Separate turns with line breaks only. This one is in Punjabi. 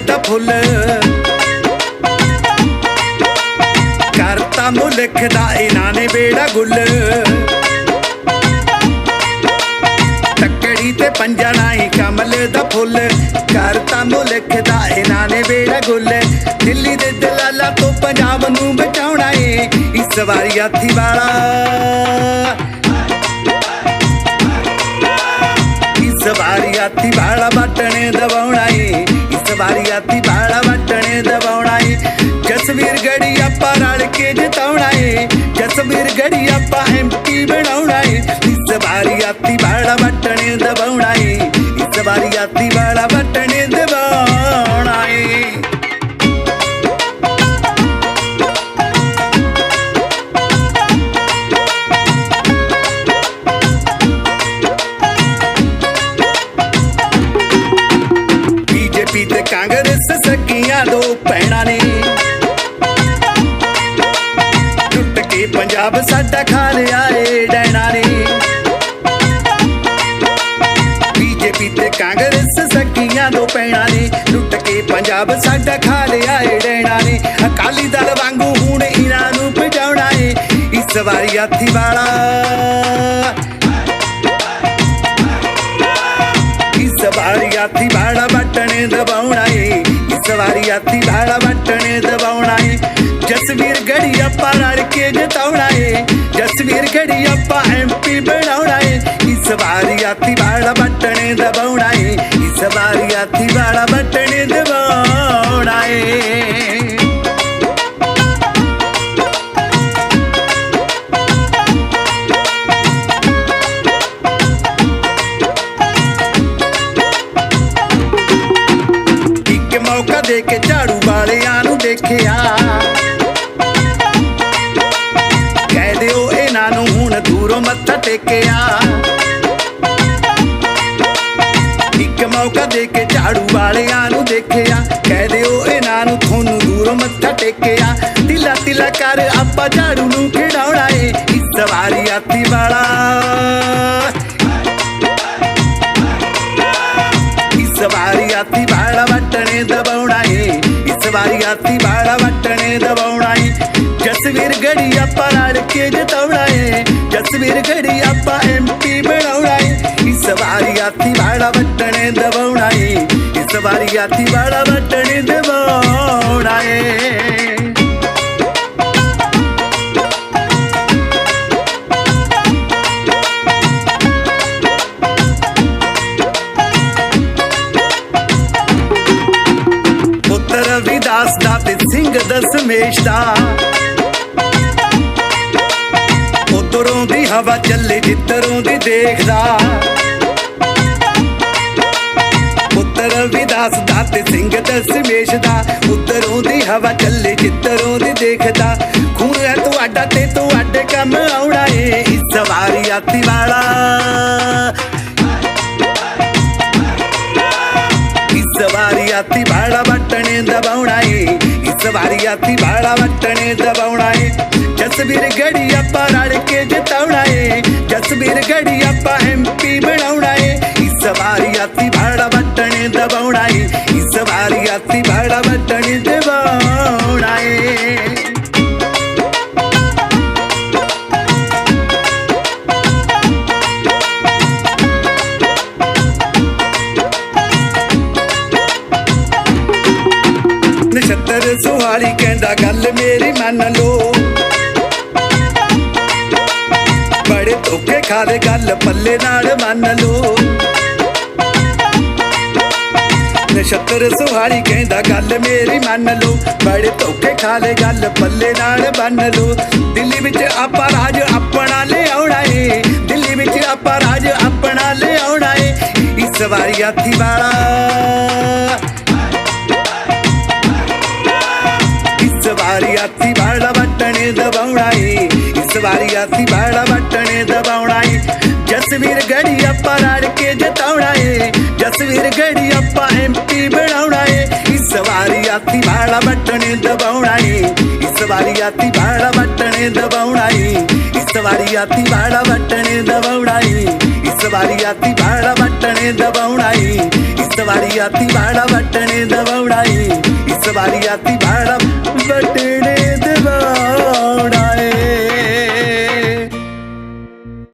ਫੁੱਲ। ਕਰਤਾ ਮੁਲਕ ਦਾ ਇਹਨਾਂ ਨੇ ਬੇੜਾ ਗੁੱਲ। ਤੱਕੜੀ ਤੇ ਪੰਜਾਣਾ ਹੀ ਕਮਲ ਦਾ ਫੁੱਲ। ਕਰਤਾ ਮੁਲਕ ਦਾ ਇਹਨਾਂ ਨੇ ਬੇੜਾ ਗੁੱਲ। ਦਿੱਲੀ ਦੇ ਦਲਾਲਾ ਤੋਂ ਪੰਜਾਬ ਨੂੰ ਬਚਾਉਣਾ ਏ ਇਸ ਵਾਰੀ ਹਾਥੀ ਵਾਲਾ। ਇਸ ਵਾਰੀ ਹਾਥੀ ਵਾਲਾ ਬਟਣੇ ਦਵਾਉਣਾ ਏ। ਇਸ ਵਾਰੀ ਹਾਥੀ ਵਾਲਾ ਬਟਣੇ ਦਬਾਉਣਾ ਏ ਜਸਵੀਰ ਗੜੀ ਆਪਾਂ ਰਲ ਕੇ ਜਿਤਾਉਣਾ ਏ ਜਸਵੀਰ ਗੜੀ ਆਪਾਂ ਐਮਪੀ ਬਣਾਉਣਾ ਏ ਇਸ ਵਾਰੀ ਹਾਥੀ ਵਾਲਾ ਬਟਣੇ ਦਬਾਉਣਾ ਏ ਇਸ ਵਾਰੀ ਕਾਂਗਰਸ ਸਕੀਆਂ ਦੋ ਭੈਣਾਂ ਨੇ। ਟੁੱਟ ਕੇ ਪੰਜਾਬ ਸਾਡਾ ਖਾ ਲਿਆ ਏ ਡੈਣਾ ਨੇ। ਬੀਜੇਪੀ ਤੇ ਕਾਂਗਰਸ ਸਕੀਆਂ ਦੋ ਭੈਣਾਂ ਨੇ। ਟੁੱਟ ਕੇ ਪੰਜਾਬ ਸਾਡਾ ਖਾ ਲਿਆ ਏ ਡੈਣਾ ਨੇ। ਅਕਾਲੀ ਦਲ ਵਾਂਗੂ ਹੁਣ ਇਹਨਾਂ ਨੂੰ ਭਜਾਉਣਾ ਏ। ਇਸ ਵਾਰੀ ਹਾਥੀ ਵਾਲਾ। ਇਸ ਵਾਰੀ ਹਾਥੀ ਵਾਲਾ ਬਟਣੇ ਦਬਾਉਣਾ ਏ ਇਸ ਵਾਰੀ ਹਾਥੀ ਵਾਲਾ ਬਟਣੇ ਦਬਾਉਣਾ ਏ ਜਸਵੀਰ ਗੜੀ ਆਪਾਂ ਰਲ ਕੇ ਜਿਤਾਉਣਾ ਏ ਜਸਵੀਰ ਗੜੀ ਦੇ ਕੇ ਝਾੜੂ ਵਾਲਿਆਂ ਨੂੰ ਦੇਖਿਆ। ਕਹਿ ਦਿਓ ਇਹਨਾਂ ਨੂੰ ਹੁਣ ਦੂਰੋਂ ਮੱਥਾ ਟੇਕਿਆ। ਇੱਕ ਮੌਕਾ ਦੇ ਕੇ ਝਾੜੂ ਵਾਲਿਆਂ ਨੂੰ ਦੇਖਿਆ। ਕਹਿ ਦਿਓ ਇਹਨਾਂ ਨੂੰ ਤੁਹਾਨੂੰ ਦੂਰੋਂ ਮੱਥਾ ਟੇਕਿਆ। ਤਿਲਾ ਤਿਲਾ ਕਰ ਆਪਾਂ ਝਾੜੂ ਨੂੰ ਖਿਡਾਉਣਾ ਏ ਇਸ ਵਾਰੀ ਹਾਥੀ ਵਾਲਾ। ਇਸ ਵਾਰੀ ਹਾਥੀ ਵਾਲਾ। ਇਸ ਵਾਰੀ ਹਾਥੀ ਵਟਣੇ ਦਬਾਉਣਾ ਏ। ਜਸਵੀਰ ਗੜੀ ਆਪਾਂ ਰਲ ਕੇ ਜਿਤਾਉਣਾ ਏ। ਜਸਵੀਰ ਗੜੀ ਆਪਾਂ ਐਮਪੀ ਬਣਾਉਣਾ ਏ। ਇਸ ਵਾਰੀ ਆਤੀ ਵਾਲਾ ਵਟਣੇ ਦਬਾਉਣਾ ਏ। ਇਸ ਵਾਰੀ ਹਾਥੀ ਵਾਲਾ ਵਟਣੇ ਪੁੱਤਰ ਵਿਦਾਸ ਦਾ ਤੇ ਸਿੰਘ ਦਸਮੇਸ਼ ਦਾ ਉਧਰੋਂ ਦੀ ਹਵਾ ਚੱਲੇ ਜਿੱਧਰੋਂ ਦੀ ਦੇਖਦਾ ਪੁੱਤਰ ਵਿਦਾਸ ਦਾ ਤੇ ਸਿੰਘ ਦਸਮੇਸ਼ ਦਾ ਉਧਰੋਂ ਦੀ ਹਵਾ ਚੱਲੇ ਜਿੱਧਰੋਂ ਦੀ ਦੇਖਦਾ ਖੂਨ ਹੈ ਤੁਹਾਡਾ ਤੇ ਤੁਹਾਡੇ ਕੰਮ ਆਉਣਾ ਏ ਇਸ ਵਾਰੀ ਹਾਥੀ ਵਾਲਾ ਇਸ ਵਾਰੀ ਹਾਥੀ ਵਾਲਾ ਵਟਣੇ ਦਬਾਉਣਾ ਏ ਇਸ ਵਾਰੀ ਹਾਥੀ ਵਾਲਾ ਵਟਣੇ ਦਬਾਉਣਾ ਏ ਜਸਵੀਰ ਗੜੀ ਆਪਾਂ ਰਲ ਕੇ ਜਿਤਾਉਣਾ ਏ ਜਸਵੀਰ ਗੜੀ ਆਪਾਂ ਐਮਪੀ ਬਣਾਉਣਾ ਏ ਇਸ ਵਾਰੀ ਹਾਥੀ ਵਾਲਾ ਵਟਣੇ ਦਬਾਉਣਾ ਨਛੱਤਰ ਸੁਹਾਲੀ ਕਹਿੰਦਾ, ਗੱਲ ਮੇਰੀ ਮੰਨ ਲੋ ਬੜੇ ਧੋਖੇ ਖਾਲੇ ਗੱਲ, ਪੱਲੇ ਨਾਲ ਮੰਨ ਲੋ ਨਛੱਤਰ ਸੁਹਾਲੀ ਕਹਿੰਦਾ, ਗੱਲ ਮੇਰੀ ਮੰਨ ਲੋ ਬੜੇ ਧੋਖੇ ਖਾਲੇ ਗੱਲ, ਪੱਲੇ ਨਾਲ ਬੰਨ ਲੋ ਦਿੱਲੀ ਵਿੱਚ ਆਪਾਂ ਰਾਜ ਆਪਣਾ ਲਿਆਉਣਾ ਏ। ਦਿੱਲੀ ਵਿੱਚ ਆਪਾਂ ਰਾਜ ਆਪਣਾ ਲਿਆਉਣਾ ਏ। ਇਸ ਵਾਰੀ ਆਥੀ ਵਾਲਾ ਵਾਰੀ ਹਾਥੀ ਵਾਲਾ ਵਟਣੇ ਦਬਾਉਣਾ ਏ ਇਸ ਵਾਰੀ ਹਾਥੀ ਵਾਲਾ ਵਟਣੇ ਦਬਾਉਣਾ ਏ ਜਸਵੀਰ ਗੜੀ ਆਪਾਂ ਰਲ ਕੇ ਜਿਤਾਉਣਾ ਏ ਜਸਵੀਰ ਗੜੀ ਆਪਾਂ ਐਮਪੀ ਬਣਾਉਣਾ ਏ ਇਸ ਵਾਰੀ ਹਾਥੀ ਵਾਲਾ ਵਟਣੇ ਦਬਾਉਣਾ ਏ ਇਸ ਵਾਰੀ ਹਾਥੀ ਵਾਲਾ ਵਟਣੇ ਦਬਾਉਣਾ ਏ ਇਸ ਵਾਰੀ ਹਾਥੀ ਵਾਲਾ ਵਟਣੇ ਦਬਾਉਣਾ ਏ ਇਸ ਵਾਰੀ ਹਾਥੀ ਵਾਲਾ ਵਟਣੇ ਦਬਾਉਣਾ ਏ ਇਸ ਵਾਰੀ ਆਤੀ ਬਾੜਾ ਵਟਣੇ ਦਵਾਉਣਾ ਏ ਇਸ ਵਾਰੀ ਆਤੀ ਬਾੜਾ